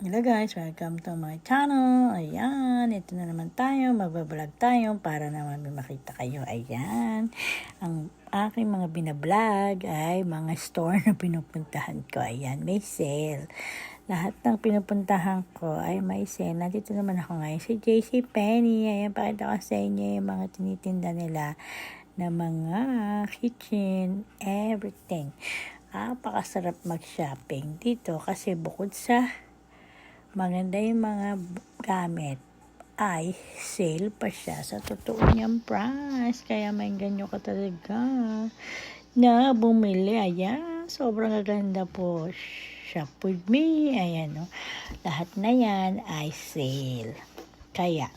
Hello guys, welcome to my channel. Ayan, ito na naman tayo. Magbablog tayo para naman may makita kayo. Ayan, ang aking mga binablog ay mga store na pinupuntahan ko. Ayan, may sale. Lahat ng pinupuntahan ko ay may sale. Nandito naman ako ngayon si JC Penny. Ayan, pakita ko sa inyo yung mga tinitinda nila na mga kitchen, everything. Napakasarap mag-shopping dito kasi bukod sa maganda yung mga gamit ay sale pa siya sa totoo niyang price. Kaya may ganyo ka talaga na bumili. Ayan, sobrang gaganda po. Shop with me. Ayan, no. Lahat na yan ay sale. Kaya,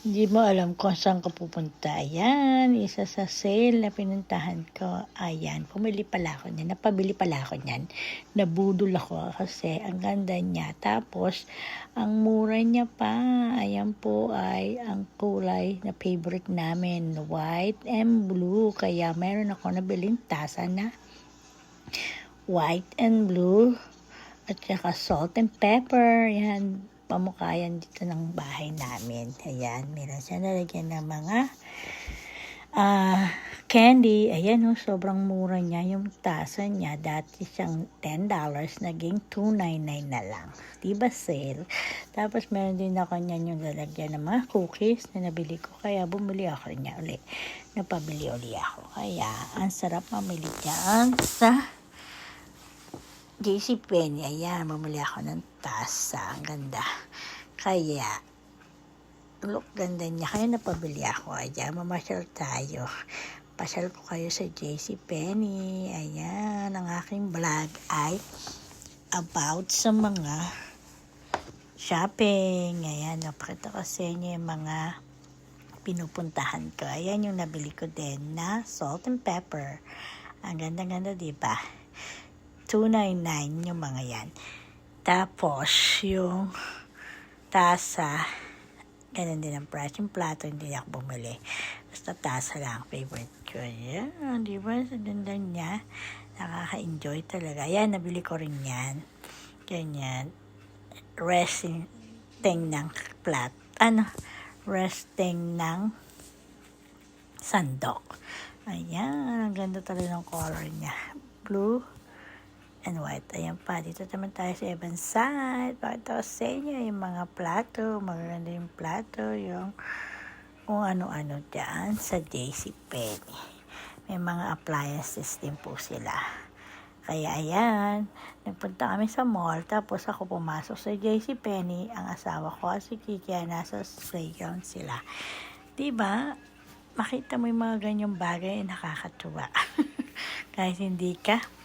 hindi mo alam kung saan ka pupunta. Ayan, isa sa sale na pinuntahan ko. Ayan, pumili pala ako niyan. Napabili pala ako niyan. Nabudol ako kasi ang ganda niya. Tapos, ang mura niya pa. Ayan po ay ang kulay na favorite namin. White and blue. Kaya meron ako nabiling tasa na white and blue. At saka salt and pepper. Yan, pamukayan dito ng bahay namin. Ayan, meron siya nalagyan ng mga ah candy. Ayan, oh, sobrang mura niya. Yung tasa niya, dati siyang $10, naging $2.99 na lang. Diba sale? Tapos meron din ako niyan yung lalagyan ng mga cookies na nabili ko. Kaya bumili ako niya uli. Napabili uli ako. Kaya, ang sarap mamili dyan sa JC Penny, ayan, mamuli ako ng tasa. Ang ganda. Kaya, look, ganda niya. Kaya napabili ako. Ayan, mamasyal tayo. Pasyal ko kayo sa JC Penny. Ayan, ang aking vlog ay about sa mga shopping. Ayan, napakita ko sa inyo yung mga pinupuntahan ko. Ayan yung nabili ko din na salt and pepper. Ang ganda-ganda, di ba? 299 yung mga yan. Tapos, yung tasa, ganun din ang price. Yung plato, hindi ako bumili. Basta tasa lang, favorite ko. Yan, di ba? Sa ganda niya. Nakaka-enjoy talaga. Yan, nabili ko rin yan. Ganyan. Resting ng plat. Ano? Resting ng sandok. Ayan, ang ganda talaga ng color niya. Blue and white. Ayan pa, dito naman tayo sa ibang side. Pakita ko sa inyo yung mga plato. Maganda yung plato, yung kung ano-ano dyan sa JCPenney. May mga appliances din po sila. Kaya ayan, nagpunta kami sa mall, tapos ako pumasok sa JCPenney, ang asawa ko si Kiki nasa playground sila. Diba? Makita mo yung mga ganyang bagay, nakakatuwa. Kahit hindi ka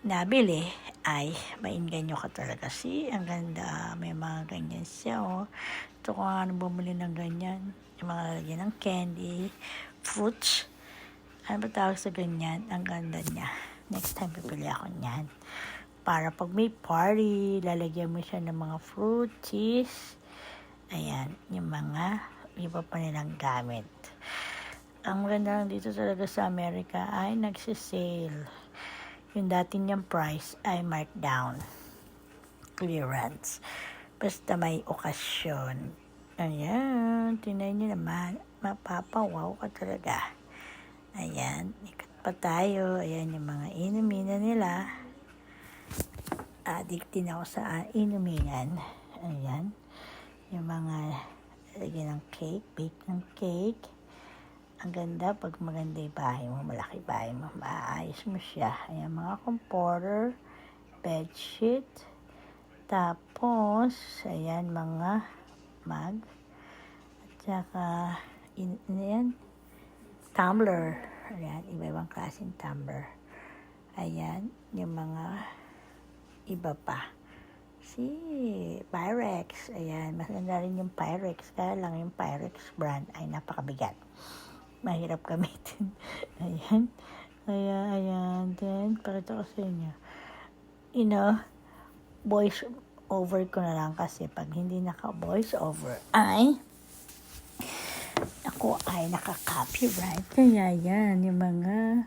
nabili ay mainganyo ka talaga. Si, ang ganda. May mga ganyan siya, oh. Ito ko nga bumili ng ganyan. Yung mga lalagyan ng candy, fruits. Ano ba tawag sa ganyan? Ang ganda niya. Next time, bibili ako niyan. Para pag may party, lalagyan mo siya ng mga fruit, cheese. Ayan, yung mga iba pa nilang gamit. Ang ganda lang dito talaga sa Amerika ay nagsisale yung dati niyang price ay markdown. Clearance. Basta may okasyon. Ayan, tinan niyo naman. Mapapawaw ka talaga. Ayan, ikot pa tayo. Ayan yung mga inuminan nila. Addict din ako sa inuminan. Ayan. Yung mga lagyan ng cake, bake ng cake. Ang ganda pag maganda yung bahay mo, malaki bahay mo, maayos mo siya. Ayan, mga comforter, bedsheet, tapos, ayan, mga mug, at saka, in, ayan, tumbler. Ayan, iba-ibang klaseng tumbler. Ayan, yung mga iba pa. Si Pyrex. Ayan, maganda rin yung Pyrex. Kaya lang yung Pyrex brand ay napakabigat mahirap gamitin. ayan. Kaya, ayan. Then, pakita ko sa inyo. You know, voice over ko na lang kasi pag hindi naka-voice over ay ako ay naka-copyright. Kaya yan, yung mga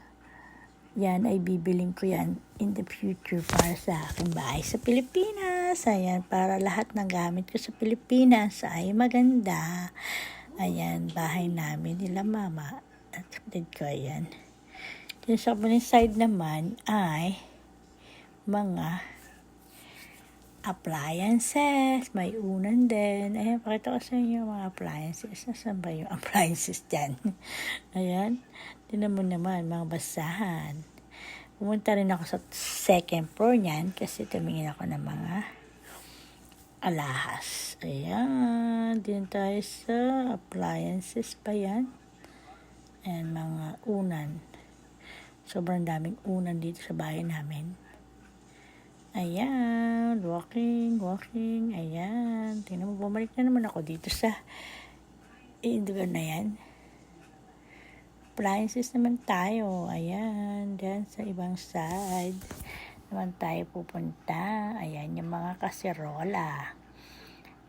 yan ay bibiling ko yan in the future para sa aking bahay sa Pilipinas. Ayan, para lahat ng gamit ko sa Pilipinas ay maganda. Ayan, bahay namin nila mama. At kapatid ko, ayan. Yung sa side naman ay mga appliances. May unan din. Ayan, pakita ko sa inyo mga appliances. Nasaan ba yung appliances dyan? Ayan. Tinan mo naman, mga basahan. Pumunta rin ako sa second floor niyan kasi tumingin ako ng mga alahas. Ayan. Din tayo sa appliances pa yan. Ayan, mga unan. Sobrang daming unan dito sa bahay namin. Ayan, walking, walking, ayan. Tingnan mo, bumalik na naman ako dito sa lugar na yan. Appliances naman tayo. Ayan, dyan sa ibang side naman tayo pupunta. Ayan, yung mga kaserola.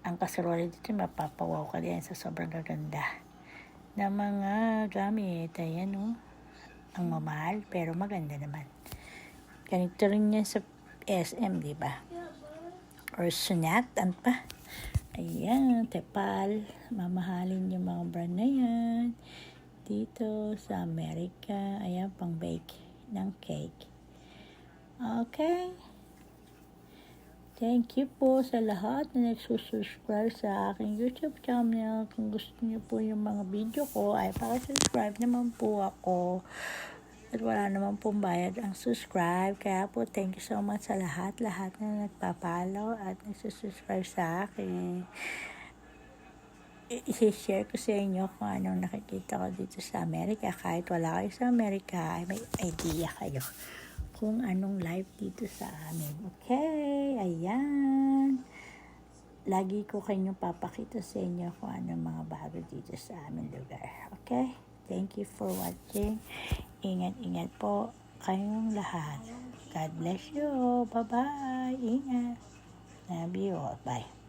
Ang kaserola dito, mapapawaw ka din sa sobrang gaganda na mga gamit. Ayan, oh. Ang mamahal, pero maganda naman. Ganito rin yan sa SM, di ba? Or Sunat, ano pa? Ayan, Tepal. Mamahalin yung mga brand na yan. Dito sa Amerika. Ayan, pang bake ng cake. Okay. Thank you po sa lahat na nagsusubscribe sa aking YouTube channel. Kung gusto niyo po yung mga video ko, ay pakisubscribe naman po ako. At wala naman pong bayad ang subscribe. Kaya po, thank you so much sa lahat-lahat na nagpapalo at nagsusubscribe sa akin. I-share ko sa inyo kung anong nakikita ko dito sa Amerika. Kahit wala kayo sa Amerika, ay may idea kayo kung anong life dito sa amin. Okay, ayan. Lagi ko kayong papakita sa inyo kung anong mga bago dito sa aming lugar. Okay? Thank you for watching. Ingat-ingat po kayong lahat. God bless you. Bye-bye. Ingat. Love you all. Bye.